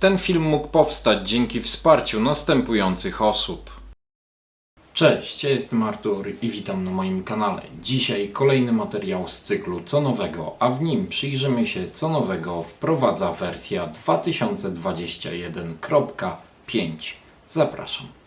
Ten film mógł powstać dzięki wsparciu następujących osób. Cześć, ja jestem Artur i witam na moim kanale. Dzisiaj kolejny materiał z cyklu Co nowego, a w nim przyjrzymy się co nowego wprowadza wersja 2021.5. Zapraszam.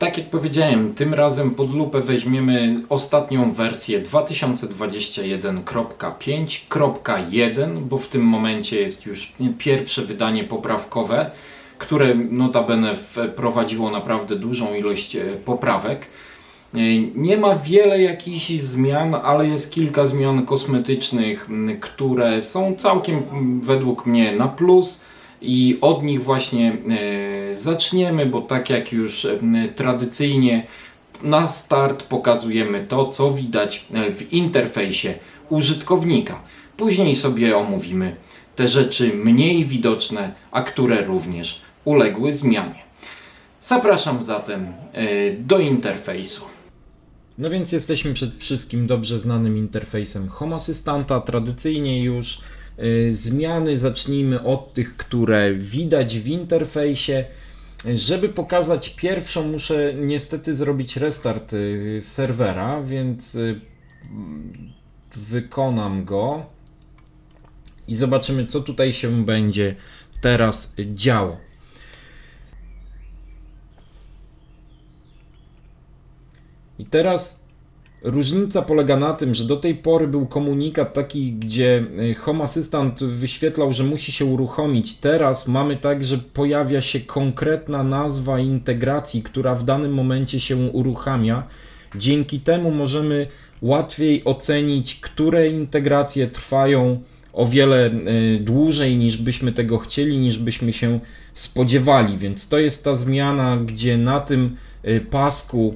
Tak jak powiedziałem, tym razem pod lupę weźmiemy ostatnią wersję 2021.5.1, bo w tym momencie jest już pierwsze wydanie poprawkowe, które notabene wprowadziło naprawdę dużą ilość e, poprawek. E, Nie ma wiele jakichś zmian, ale jest kilka zmian kosmetycznych, które są całkiem według mnie na plus i od nich właśnie e, zaczniemy, bo tak jak już e, tradycyjnie na start pokazujemy to, co widać e, w interfejsie użytkownika. Później sobie omówimy te rzeczy mniej widoczne, a które również uległy zmianie. Zapraszam zatem e, do interfejsu. No więc jesteśmy przed wszystkim dobrze znanym interfejsem Home Assistanta. Tradycyjnie już zmiany zacznijmy od tych, które widać w interfejsie. Żeby pokazać pierwszą, muszę niestety zrobić restart y, serwera, więc y, mm, wykonam go i zobaczymy, co tutaj się będzie teraz działo. I teraz różnica polega na tym, że do tej pory był komunikat taki, gdzie y, Home Assistant wyświetlał, że musi się uruchomić. Teraz mamy tak, że pojawia się konkretna nazwa integracji, która w danym momencie się uruchamia. Dzięki temu możemy łatwiej ocenić, które integracje trwają o wiele y, dłużej niż byśmy tego chcieli, niż byśmy się spodziewali. Więc to jest ta zmiana, gdzie na tym y, pasku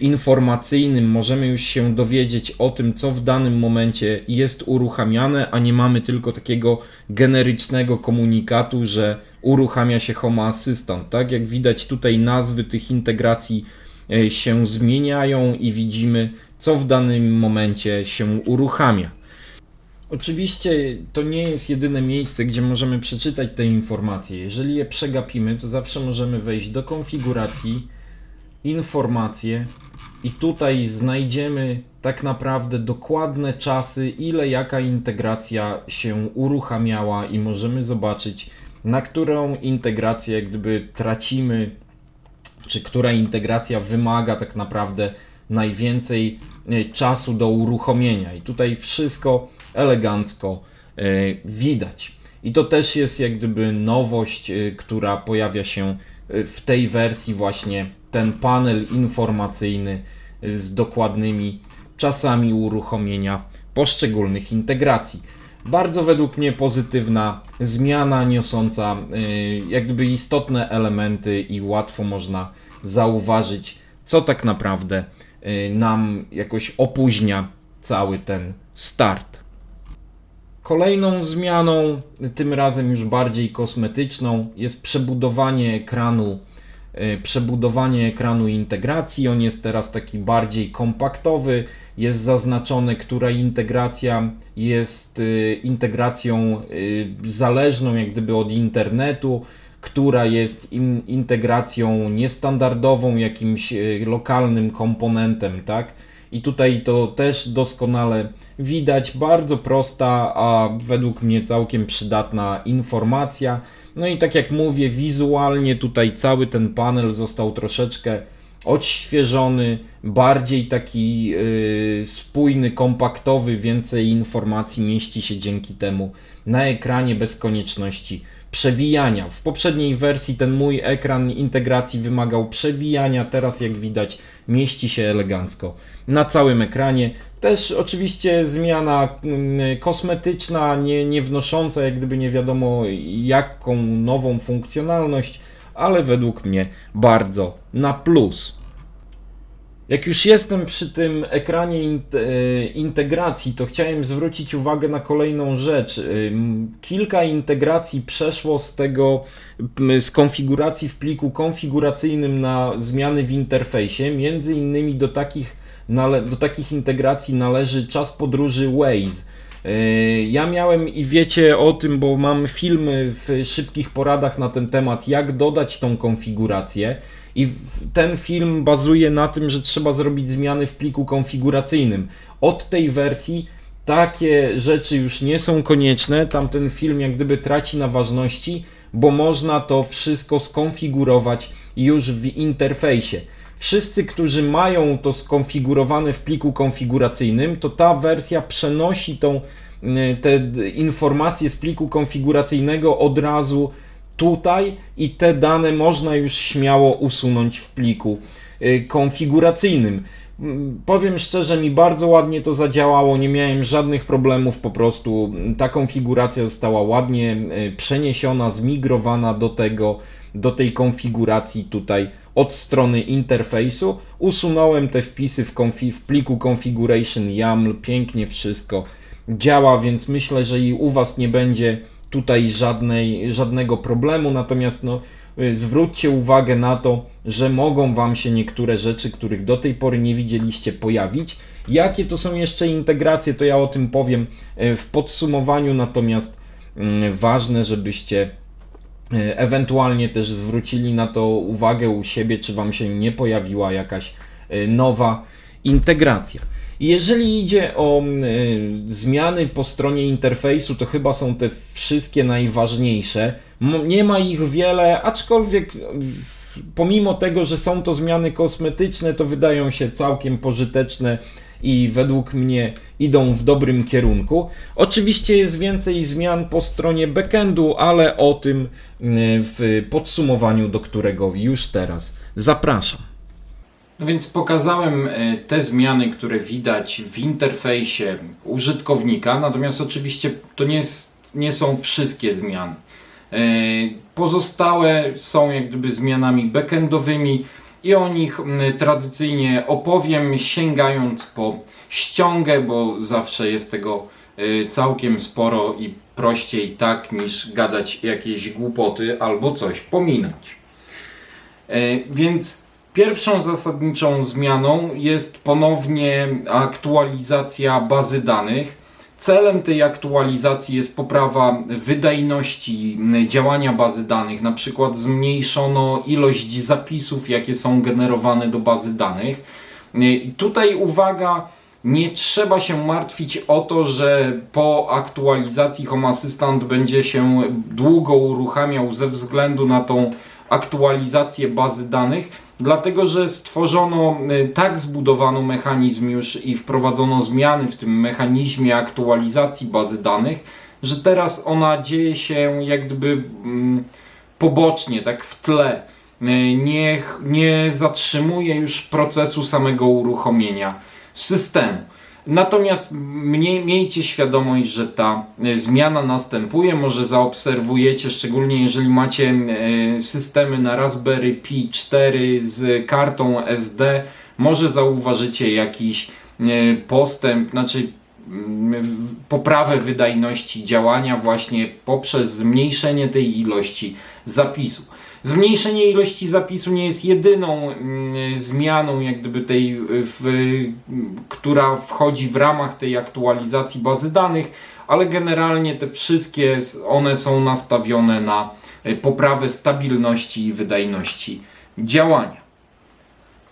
informacyjnym możemy już się dowiedzieć o tym, co w danym momencie jest uruchamiane, a nie mamy tylko takiego generycznego komunikatu, że uruchamia się Home Assistant. Tak jak widać tutaj nazwy tych integracji y, się zmieniają i widzimy, co w danym momencie się uruchamia. Oczywiście to nie jest jedyne miejsce, gdzie możemy przeczytać te informacje. Jeżeli je przegapimy, to zawsze możemy wejść do konfiguracji, informacje i tutaj znajdziemy tak naprawdę dokładne czasy, ile jaka integracja się uruchamiała i możemy zobaczyć, na którą integrację gdyby tracimy, czy która integracja wymaga tak naprawdę najwięcej e, czasu do uruchomienia. I tutaj wszystko elegancko e, widać. I to też jest jak gdyby nowość, e, która pojawia się w tej wersji właśnie ten panel informacyjny z dokładnymi czasami uruchomienia poszczególnych integracji. Bardzo według mnie pozytywna zmiana niosąca e, jak gdyby istotne elementy i łatwo można zauważyć, co tak naprawdę e, nam jakoś opóźnia cały ten start. Kolejną zmianą, tym razem już bardziej kosmetyczną, jest przebudowanie ekranu, przebudowanie ekranu integracji. On jest teraz taki bardziej kompaktowy. Jest zaznaczone, która integracja jest e, integracją e, zależną jak gdyby od internetu, która jest in, integracją niestandardową, jakimś lokalnym komponentem, tak? I tutaj to też doskonale widać. Bardzo prosta, a według mnie całkiem przydatna informacja. No i tak jak mówię, wizualnie tutaj cały ten panel został troszeczkę odświeżony, bardziej taki yy, spójny, kompaktowy, więcej informacji mieści się dzięki temu na ekranie bez konieczności przewijania. W poprzedniej wersji ten mój ekran integracji wymagał przewijania, teraz jak widać mieści się elegancko na całym ekranie. Też oczywiście zmiana mm, kosmetyczna, nie, nie wnosząca jak gdyby nie wiadomo jaką nową funkcjonalność, ale według mnie bardzo na plus. Jak już jestem przy tym ekranie e, integracji, to chciałem zwrócić uwagę na kolejną rzecz. Ym, Kilka integracji przeszło z tego, z konfiguracji w pliku konfiguracyjnym na zmiany w interfejsie. Między innymi do takich, do takich integracji należy czas podróży Waze. Yy, Ja miałem i wiecie o tym, bo mam filmy w szybkich poradach na ten temat, jak dodać tą konfigurację. I ten film bazuje na tym, że trzeba zrobić zmiany w pliku konfiguracyjnym. Od tej wersji takie rzeczy już nie są konieczne. Tamten film jak gdyby traci na ważności, bo można to wszystko skonfigurować już w interfejsie. Wszyscy, którzy mają to skonfigurowane w pliku konfiguracyjnym, to ta wersja przenosi tą, y, te informacje z pliku konfiguracyjnego od razu tutaj i te dane można już śmiało usunąć w pliku y, konfiguracyjnym. Mm, Powiem szczerze, mi bardzo ładnie to zadziałało, nie miałem żadnych problemów, po prostu ta konfiguracja została ładnie y, przeniesiona, zmigrowana do tego, do tej konfiguracji tutaj od strony interfejsu. Usunąłem te wpisy w, konfi- w pliku configuration YAML, pięknie wszystko działa, więc myślę, że i u Was nie będzie tutaj żadnej, żadnego problemu, natomiast no, y, zwróćcie uwagę na to, że mogą Wam się niektóre rzeczy, których do tej pory nie widzieliście, pojawić. Jakie to są jeszcze integracje, to ja o tym powiem y, w podsumowaniu, natomiast mm, ważne, żebyście y, ewentualnie też zwrócili na to uwagę u siebie, czy Wam się nie pojawiła jakaś nowa integracja. Jeżeli idzie o y, zmiany po stronie interfejsu, to chyba są te wszystkie najważniejsze. Nie ma ich wiele, aczkolwiek pomimo tego, że są to zmiany kosmetyczne, to wydają się całkiem pożyteczne i według mnie idą w dobrym kierunku. Oczywiście jest więcej zmian po stronie backendu, ale o tym y, w podsumowaniu, do którego już teraz zapraszam. No więc pokazałem e, te zmiany, które widać w interfejsie użytkownika, natomiast oczywiście to nie, jest, nie są wszystkie zmiany. E, Pozostałe są jak gdyby zmianami backendowymi i o nich tradycyjnie opowiem, sięgając po ściągę, bo zawsze jest tego e, całkiem sporo i prościej tak niż gadać jakieś głupoty albo coś pominąć. E, Więc pierwszą zasadniczą zmianą jest ponownie aktualizacja bazy danych. Celem tej aktualizacji jest poprawa wydajności działania bazy danych. Na przykład zmniejszono ilość zapisów, jakie są generowane do bazy danych. Tutaj uwaga, nie trzeba się martwić o to, że po aktualizacji Home Assistant będzie się długo uruchamiał ze względu na tą aktualizację bazy danych, dlatego że stworzono y, tak zbudowano mechanizm już i wprowadzono zmiany w tym mechanizmie aktualizacji bazy danych, że teraz ona dzieje się jak gdyby mm, pobocznie, tak w tle. Y, Nie, nie zatrzymuje już procesu samego uruchomienia systemu. Natomiast mnie, miejcie świadomość, że ta e, zmiana następuje. Może zaobserwujecie, szczególnie jeżeli macie e, systemy na Raspberry Pi 4 z kartą SD, może zauważycie jakiś e, postęp, znaczy poprawę wydajności działania właśnie poprzez zmniejszenie tej ilości zapisu. Zmniejszenie ilości zapisu nie jest jedyną mm, zmianą, jak gdyby tej, w, która wchodzi w ramach tej aktualizacji bazy danych, ale generalnie te wszystkie one są nastawione na y, poprawę stabilności i wydajności działania.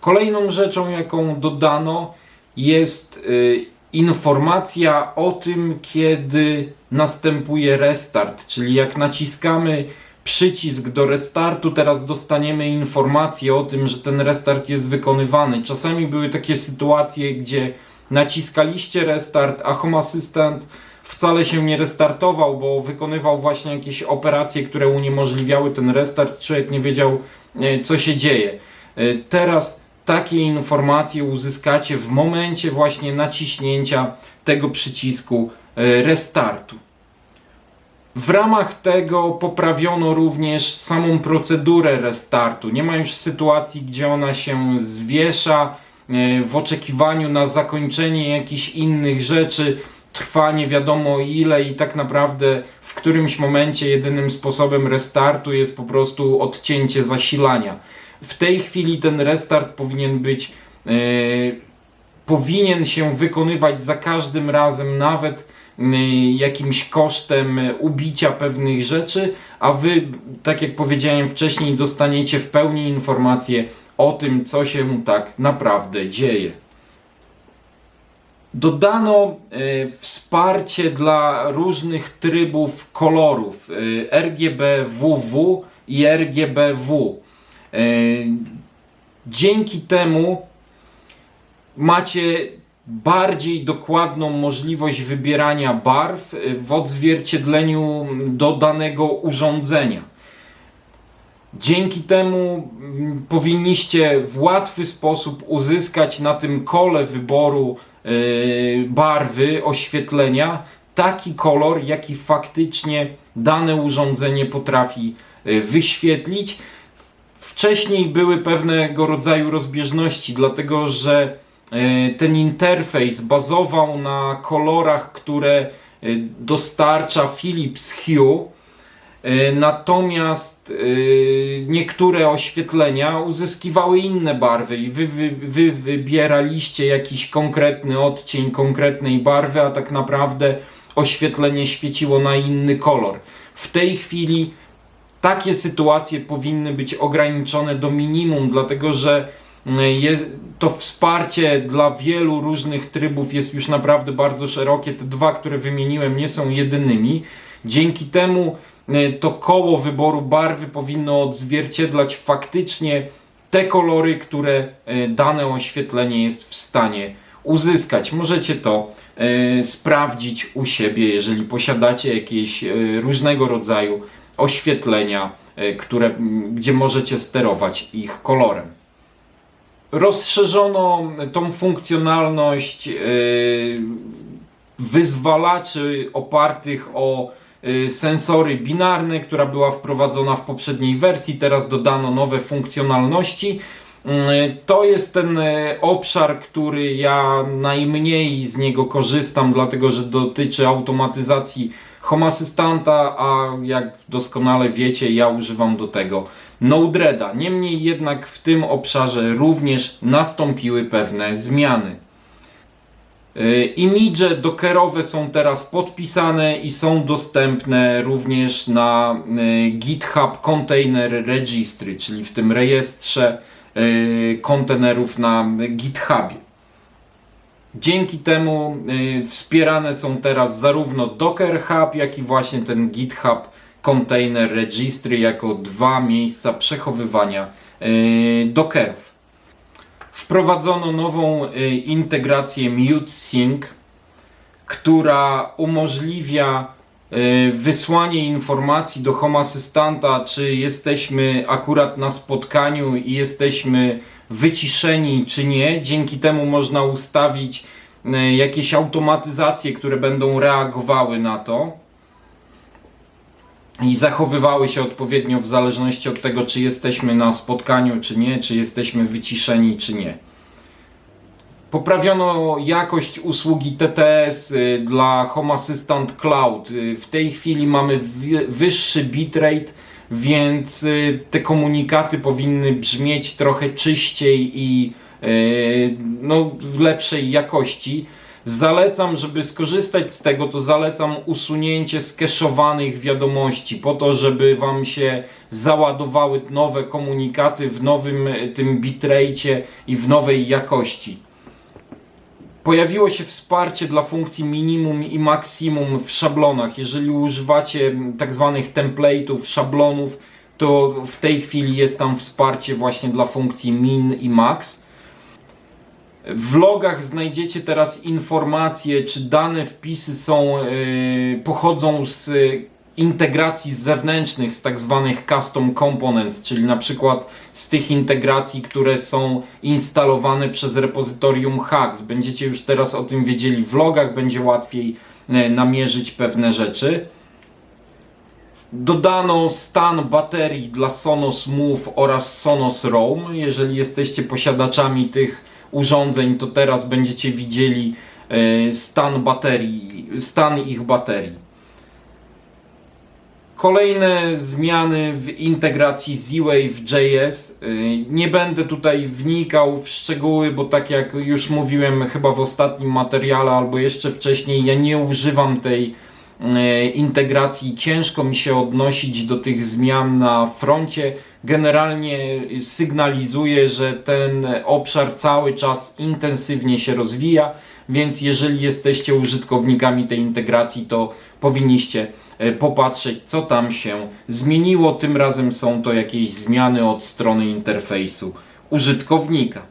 Kolejną rzeczą, jaką dodano, jest y, informacja o tym, kiedy następuje restart, czyli jak naciskamy przycisk do restartu, teraz dostaniemy informację o tym, że ten restart jest wykonywany. Czasami były takie sytuacje, gdzie naciskaliście restart, a Home Assistant wcale się nie restartował, bo wykonywał właśnie jakieś operacje, które uniemożliwiały ten restart. Człowiek nie wiedział, e, co się dzieje. E, Teraz takie informacje uzyskacie w momencie właśnie naciśnięcia tego przycisku e, restartu. W ramach tego poprawiono również samą procedurę restartu. Nie ma już sytuacji, gdzie ona się zwiesza, e, w oczekiwaniu na zakończenie jakichś innych rzeczy trwa nie wiadomo ile i tak naprawdę w którymś momencie jedynym sposobem restartu jest po prostu odcięcie zasilania. W tej chwili ten restart powinien być e, powinien się wykonywać za każdym razem, nawet y, jakimś kosztem ubicia pewnych rzeczy, a wy, tak jak powiedziałem wcześniej, dostaniecie w pełni informacje o tym, co się tak naprawdę dzieje. Dodano y, wsparcie dla różnych trybów kolorów y, RGB WW i RGB W. Y, dzięki temu macie bardziej dokładną możliwość wybierania barw w odzwierciedleniu do danego urządzenia. Dzięki temu mm, powinniście w łatwy sposób uzyskać na tym kole wyboru y, barwy, oświetlenia taki kolor, jaki faktycznie dane urządzenie potrafi y, wyświetlić. Wcześniej były pewnego rodzaju rozbieżności, dlatego że e, ten interfejs bazował na kolorach, które e, dostarcza Philips Hue. E, Natomiast niektóre oświetlenia uzyskiwały inne barwy i wy, wy, wy wybieraliście jakiś konkretny odcień konkretnej barwy, a tak naprawdę oświetlenie świeciło na inny kolor. W tej chwili takie sytuacje powinny być ograniczone do minimum, dlatego że mm, to wsparcie dla wielu różnych trybów jest już naprawdę bardzo szerokie. Te dwa, które wymieniłem, nie są jedynymi. Dzięki temu y, to koło wyboru barwy powinno odzwierciedlać faktycznie te kolory, które y, dane oświetlenie jest w stanie uzyskać. Możecie to y, sprawdzić u siebie, jeżeli posiadacie jakieś różnego rodzaju oświetlenia, y, które, gdzie możecie sterować ich kolorem. Rozszerzono tą funkcjonalność y, wyzwalaczy opartych o y, sensory binarne, która była wprowadzona w poprzedniej wersji. Teraz dodano nowe funkcjonalności. To jest ten obszar, który ja najmniej z niego korzystam, dlatego że dotyczy automatyzacji Home Assistanta, a jak doskonale wiecie, ja używam do tego Node-REDa. Niemniej jednak w tym obszarze również nastąpiły pewne zmiany. Y, Imidże dockerowe są teraz podpisane i są dostępne również na y, GitHub Container Registry, czyli w tym rejestrze y, kontenerów na GitHubie. Dzięki temu y, wspierane są teraz zarówno Docker Hub, jak i właśnie ten GitHub Container Registry jako dwa miejsca przechowywania y, Dockerów. Wprowadzono nową y, integrację MuteSync, która umożliwia wysłanie informacji do Home Assistanta, czy jesteśmy akurat na spotkaniu i jesteśmy wyciszeni, czy nie. Dzięki temu można ustawić y, jakieś automatyzacje, które będą reagowały na to i zachowywały się odpowiednio w zależności od tego, czy jesteśmy na spotkaniu, czy nie, czy jesteśmy wyciszeni, czy nie. Poprawiono jakość usługi TTS y, dla Home Assistant Cloud. Y, W tej chwili mamy wyższy bitrate, więc y, te komunikaty powinny brzmieć trochę czyściej i y, no, w lepszej jakości. Zalecam, żeby skorzystać z tego, to zalecam usunięcie skeszowanych wiadomości po to, żeby Wam się załadowały nowe komunikaty w nowym y, tym bitrate i w nowej jakości. Pojawiło się wsparcie dla funkcji minimum i maksimum w szablonach. Jeżeli używacie tak zwanych template'ów, szablonów, to w tej chwili jest tam wsparcie właśnie dla funkcji min i max. W logach znajdziecie teraz informacje, czy dane wpisy są, yy, pochodzą z y, integracji zewnętrznych, z tak zwanych custom components, czyli na przykład z tych integracji, które są instalowane przez repozytorium Hacks. Będziecie już teraz o tym wiedzieli w logach, będzie łatwiej y, namierzyć pewne rzeczy. Dodano stan baterii dla Sonos Move oraz Sonos Roam. Jeżeli jesteście posiadaczami tych urządzeń, to teraz będziecie widzieli e, stan baterii, stan ich baterii. Kolejne zmiany w integracji Z-Wave.js. Y, Nie będę tutaj wnikał w szczegóły, bo tak jak już mówiłem chyba w ostatnim materiale albo jeszcze wcześniej, ja nie używam tej y, integracji. Ciężko mi się odnosić do tych zmian na froncie. Generalnie sygnalizuje, że ten obszar cały czas intensywnie się rozwija, więc jeżeli jesteście użytkownikami tej integracji, to powinniście e, popatrzeć, co tam się zmieniło. Tym razem są to jakieś zmiany od strony interfejsu użytkownika.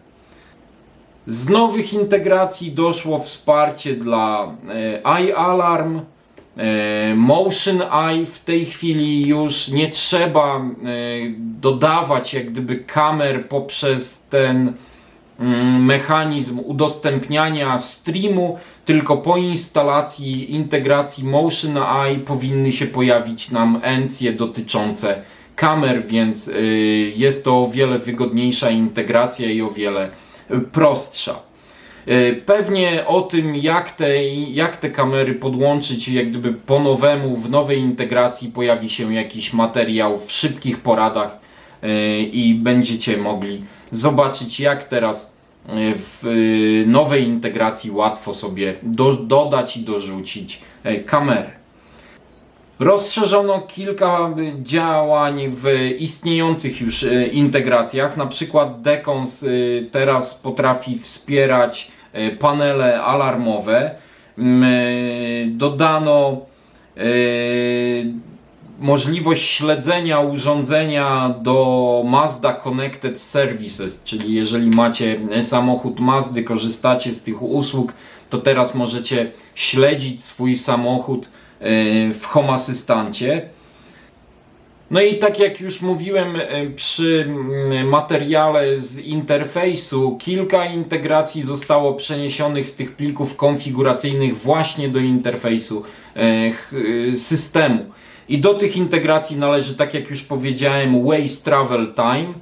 Z nowych integracji doszło wsparcie dla e, iAlarm, e, Motion Eye. W tej chwili już nie trzeba dodawać jak gdyby kamer poprzez ten mechanizm udostępniania streamu, tylko po instalacji integracji Motion Eye powinny się pojawić nam encje dotyczące kamer, więc y, jest to o wiele wygodniejsza integracja i o wiele y, prostsza. Y, Pewnie o tym, jak te, jak te kamery podłączyć, jak gdyby po nowemu, w nowej integracji pojawi się jakiś materiał w szybkich poradach i będziecie mogli zobaczyć, jak teraz y, w y, nowej integracji łatwo sobie do, dodać i dorzucić y, kamerę. Rozszerzono kilka działań w istniejących już integracjach. Na przykład Decons y, teraz potrafi wspierać panele alarmowe. Dodano możliwość śledzenia urządzenia do Mazda Connected Services, czyli jeżeli macie samochód Mazdy, korzystacie z tych usług, to teraz możecie śledzić swój samochód y, w Home Asystancie. No i tak jak już mówiłem y, przy mm, materiale z interfejsu, kilka integracji zostało przeniesionych z tych plików konfiguracyjnych właśnie do interfejsu y, systemu. I do tych integracji należy, tak jak już powiedziałem, Waze Travel Time,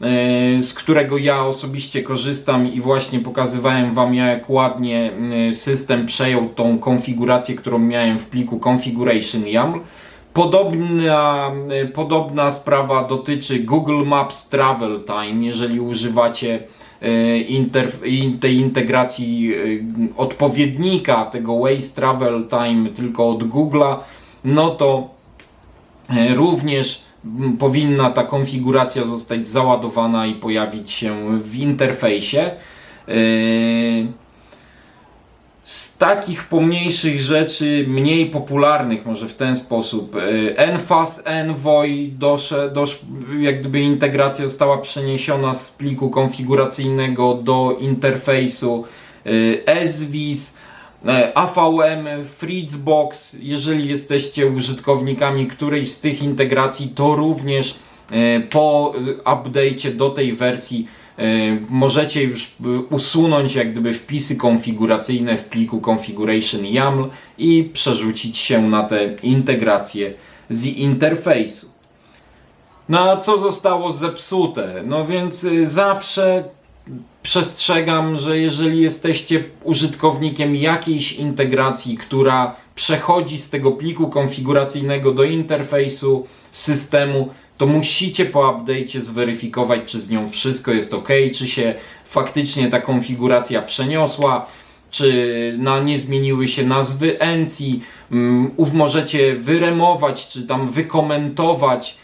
e, z którego ja osobiście korzystam i właśnie pokazywałem Wam, jak ładnie e, system przejął tą konfigurację, którą miałem w pliku configuration YAML. Podobna, e, podobna sprawa dotyczy Google Maps Travel Time, jeżeli używacie tej integracji odpowiednika tego Waze Travel Time tylko od Google'a, no to Również m, powinna ta konfiguracja zostać załadowana i pojawić się w interfejsie. E, Z takich pomniejszych rzeczy, mniej popularnych, może w ten sposób, e, Enfas Envoy, dosze, dosz, jak gdyby integracja została przeniesiona z pliku konfiguracyjnego do interfejsu. E, SVIS, E, AVM, Fritzbox, jeżeli jesteście użytkownikami którejś z tych integracji, to również e, po update'cie do tej wersji e, możecie już e, usunąć jak gdyby wpisy konfiguracyjne w pliku configuration YAML i przerzucić się na te integracje z interfejsu. No a co zostało zepsute? No więc zawsze przestrzegam, że jeżeli jesteście użytkownikiem jakiejś integracji, która przechodzi z tego pliku konfiguracyjnego do interfejsu systemu, to musicie po update'cie zweryfikować, czy z nią wszystko jest ok, czy się faktycznie ta konfiguracja przeniosła, czy na nie zmieniły się nazwy encji, u- możecie wyremować, czy tam wykomentować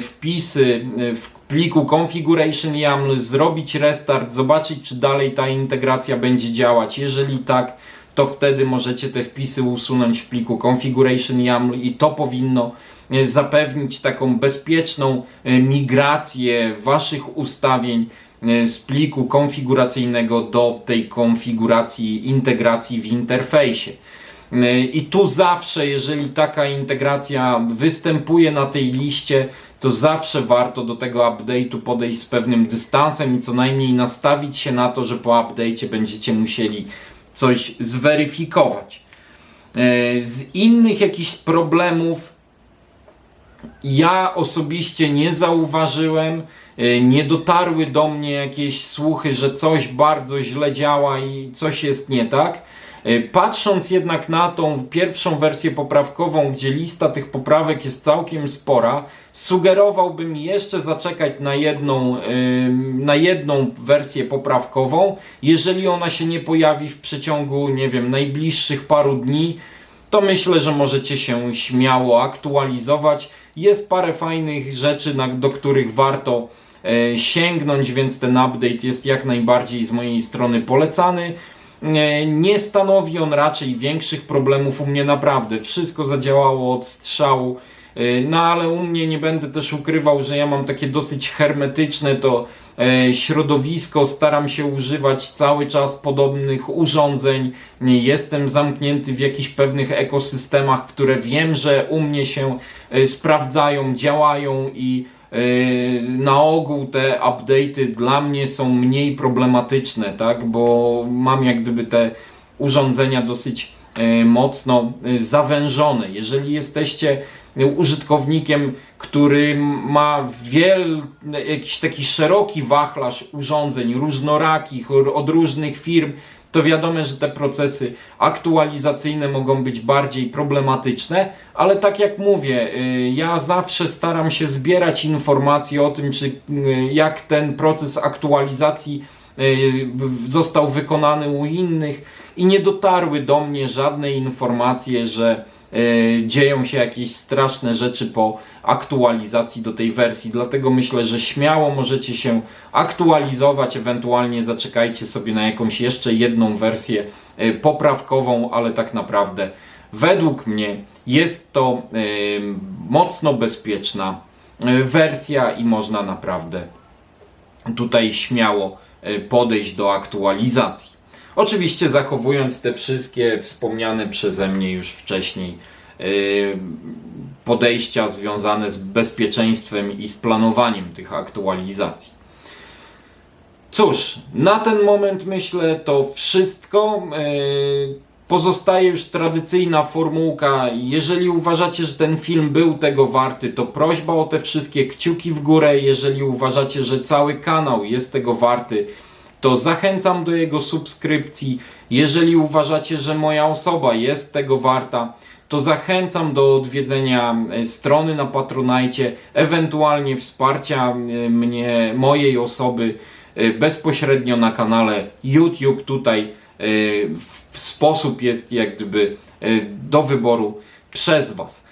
wpisy e, w pliku configuration YAML, zrobić restart, zobaczyć czy dalej ta integracja będzie działać. Jeżeli tak, to wtedy możecie te wpisy usunąć w pliku configuration YAML i to powinno e, zapewnić taką bezpieczną e, migrację waszych ustawień e, z pliku konfiguracyjnego do tej konfiguracji integracji w interfejsie. E, I tu zawsze, jeżeli taka integracja występuje na tej liście, to zawsze warto do tego update'u podejść z pewnym dystansem i co najmniej nastawić się na to, że po update'cie będziecie musieli coś zweryfikować. E, Z innych jakichś problemów Ja osobiście nie zauważyłem, y, nie dotarły do mnie jakieś słuchy, że coś bardzo źle działa i coś jest nie tak. Y, Patrząc jednak na tą pierwszą wersję poprawkową, gdzie lista tych poprawek jest całkiem spora, sugerowałbym jeszcze zaczekać na jedną, ym, na jedną wersję poprawkową. Jeżeli ona się nie pojawi w przeciągu, nie wiem, najbliższych paru dni, to myślę, że możecie się śmiało aktualizować. Jest parę fajnych rzeczy, do których warto e, sięgnąć, więc ten update jest jak najbardziej z mojej strony polecany. Nie stanowi on raczej większych problemów u mnie naprawdę. Wszystko zadziałało od strzału. E, No ale u mnie nie będę też ukrywał, że ja mam takie dosyć hermetyczne to e, środowisko. Staram się używać cały czas podobnych urządzeń. Jestem zamknięty w jakichś pewnych ekosystemach, które wiem, że u mnie się e, sprawdzają, działają i na ogół te update'y dla mnie są mniej problematyczne, tak? Bo mam jak gdyby te urządzenia dosyć yy, mocno yy, zawężone. Jeżeli jesteście użytkownikiem, który ma wiel, jakiś taki szeroki wachlarz urządzeń różnorakich od różnych firm, to wiadomo, że te procesy aktualizacyjne mogą być bardziej problematyczne, ale tak jak mówię, y, ja zawsze staram się zbierać informacje o tym, czy y, jak ten proces aktualizacji y, został wykonany u innych i nie dotarły do mnie żadne informacje, że dzieją się jakieś straszne rzeczy po aktualizacji do tej wersji. Dlatego myślę, że śmiało możecie się aktualizować, ewentualnie zaczekajcie sobie na jakąś jeszcze jedną wersję y, poprawkową, ale tak naprawdę według mnie jest to y, mocno bezpieczna wersja i można naprawdę tutaj śmiało podejść do aktualizacji. Oczywiście zachowując te wszystkie wspomniane przeze mnie już wcześniej y, podejścia związane z bezpieczeństwem i z planowaniem tych aktualizacji. Cóż, na ten moment myślę to wszystko. Yy, Pozostaje już tradycyjna formułka. Jeżeli uważacie, że ten film był tego warty, to prośba o te wszystkie kciuki w górę. Jeżeli uważacie, że cały kanał jest tego warty, to zachęcam do jego subskrypcji. Jeżeli uważacie, że moja osoba jest tego warta, to zachęcam do odwiedzenia e, strony na Patronajcie, ewentualnie wsparcia e, mnie, mojej osoby e, bezpośrednio na kanale YouTube. Tutaj sposób jest jak gdyby do wyboru przez Was.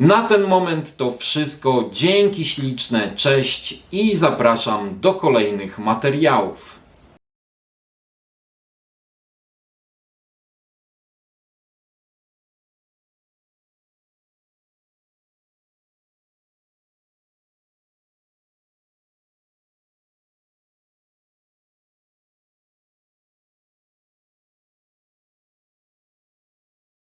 Na ten moment to wszystko. Dzięki śliczne, cześć i zapraszam do kolejnych materiałów.